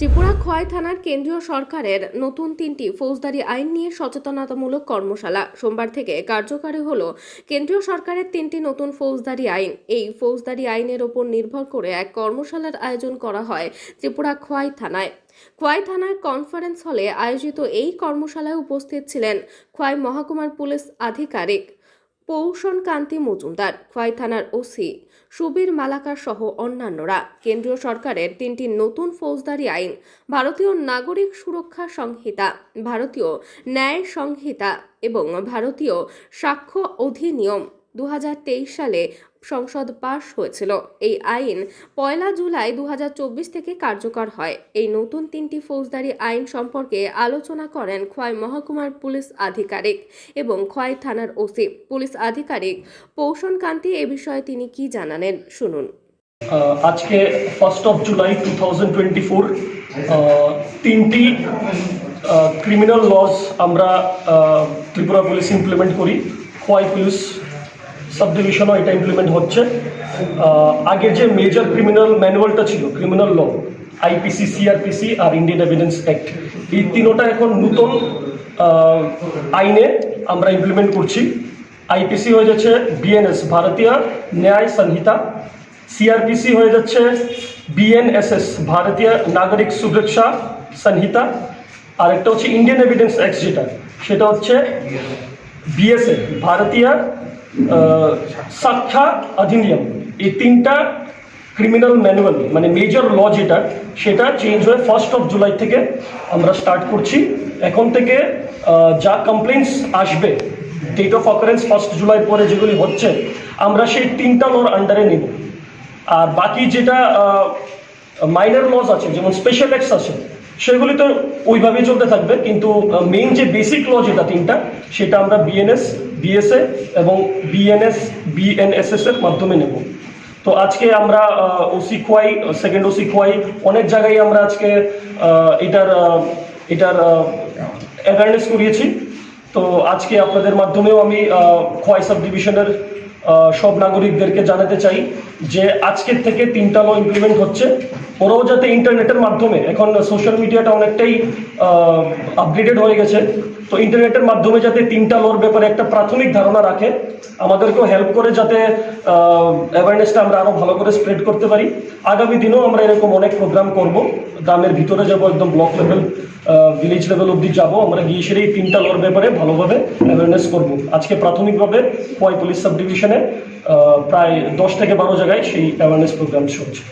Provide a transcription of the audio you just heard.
ত্রিপুরা খোয়াই থানার কেন্দ্রীয় সরকারের নতুন তিনটি ফৌজদারি আইন নিয়ে সচেতনতামূলক কর্মশালা। সোমবার থেকে কার্যকারী হল কেন্দ্রীয় সরকারের তিনটি নতুন ফৌজদারি আইন। এই ফৌজদারি আইনের ওপর নির্ভর করে এক কর্মশালার আয়োজন করা হয় ত্রিপুরা খোয়াই থানায়। খোয়াই থানার কনফারেন্স হলে আয়োজিত এই কর্মশালায় উপস্থিত ছিলেন খোয়াই মহকুমার পুলিশ আধিকারিক পৌষণ কান্তি মজুমদার, খোয়াই থানার ওসি, সুবীর মালাকার সহ অন্যান্যরা। কেন্দ্রীয় সরকারের তিনটি নতুন ফৌজদারি আইন, ভারতীয় নাগরিক সুরক্ষা সংহিতা, ভারতীয় ন্যায় সংহিতা এবং ভারতীয় সাক্ষ্য অধিনিয়ম দু হাজার তেইশ সালে সংসদ পাশ হয়েছিল। এই আইন পয়লা জুলাই দু হাজার চব্বিশ থেকে কার্যকর হয়। এই নতুন তিনটি ফৌজদারি আইন সম্পর্কে আলোচনা করেন খোয়াই মহকুমার পুলিশ আধিকারিক এবং খোয়াই থানার ওসি। পুলিশ আধিকারিক পৌষণ কান্তি এ বিষয়ে তিনি কি জানালেন? শুনুন। আজকে first of July two thousand twenty four তিনটি ক্রিমিনাল লস আমরা ত্রিপুরা পুলিশ ইমপ্লিমেন্ট করি। খোয়াই পুলিশ সাব ডিভিশনও এটা ইমপ্লিমেন্ট হচ্ছে। আগে যে মেজর ক্রিমিনাল ম্যানুয়ালটা ছিল ক্রিমিনাল ল আইপিসি সিআরপিসি আর ইন্ডিয়ান এভিডেন্স অ্যাক্ট এই তিনোটা এখন নতুন আইনে আমরা ইমপ্লিমেন্ট করছি। আইপিসি হয়ে যাচ্ছে বিএনএস ভারতীয় ন্যায় সংহিতা। সিআরপিসি হয়ে যাচ্ছে বিএনএসএস ভারতীয় নাগরিক সুরক্ষা সংহিতা। আর একটা হচ্ছে ইন্ডিয়ান এভিডেন্স অ্যাক্ট যেটা, সেটা হচ্ছে বিএসএ ভারতীয় সাক্ষা অধিনিয়ম। এই তিনটা ক্রিমিনাল ম্যানুয়াল মানে মেজর ল যেটা, সেটা চেঞ্জ হয়ে ফার্স্ট অফ জুলাই থেকে আমরা স্টার্ট করছি। এখন থেকে যা কমপ্লেন্টস আসবে date of occurrence first July পরে যেগুলি হচ্ছে, আমরা সেই তিনটা লর আন্ডারে নেব। আর বাকি যেটা মাইনার লস আছে, যেমন স্পেশাল অ্যাক্টস আছে সেগুলি তো ওইভাবেই চলতে থাকবে, কিন্তু মেইন যে বেসিক ল যেটা তিনটা, সেটা আমরা বিএনএস বিএসএ এবং বিএনএস বিএনএসএস এর মাধ্যমে নেব। তো আজকে আমরা OC Khowai second OC Khowai অনেক জায়গায় আমরা আজকে এটার এটার অ্যাওয়ারনেস করিয়েছি। তো আজকে আপনাদের মাধ্যমেও আমি খোয়াই সাব ডিভিশনের সব নাগরিকদেরকে জানাতে চাই যে আজকের থেকে তিনটা ল ইমপ্লিমেন্ট হচ্ছে। ওরাও যাতে ইন্টারনেটের মাধ্যমে, এখন সোশ্যাল মিডিয়াটা অনেকটাই আপগ্রেডেড হয়ে গেছে। তো ইন্টারনেটের মাধ্যমে যাতে তিনটা লোর ব্যাপারে একটা প্রাথমিক ধারণা রাখে, আমাদেরকেও হেল্প করে যাতে অ্যাওয়ারনেসটা আমরা আরও ভালো করে স্প্রেড করতে পারি। আগামী দিনেও আমরা এরকম অনেক প্রোগ্রাম করব। গ্রামের ভিতরে যাব, একদম ব্লক লেভেল ভিলেজ লেভেল অব্দি যাব। আমরা গিয়ে সেই তিনটা লোর ব্যাপারে ভালোভাবে অ্যাওয়ারনেস করব। আজকে প্রাথমিকভাবে পয় পুলিশ সাব ডিভিশনে প্রায় দশ থেকে বারো জায়গায় সেই অ্যাওয়ারনেস প্রোগ্রাম চলছে।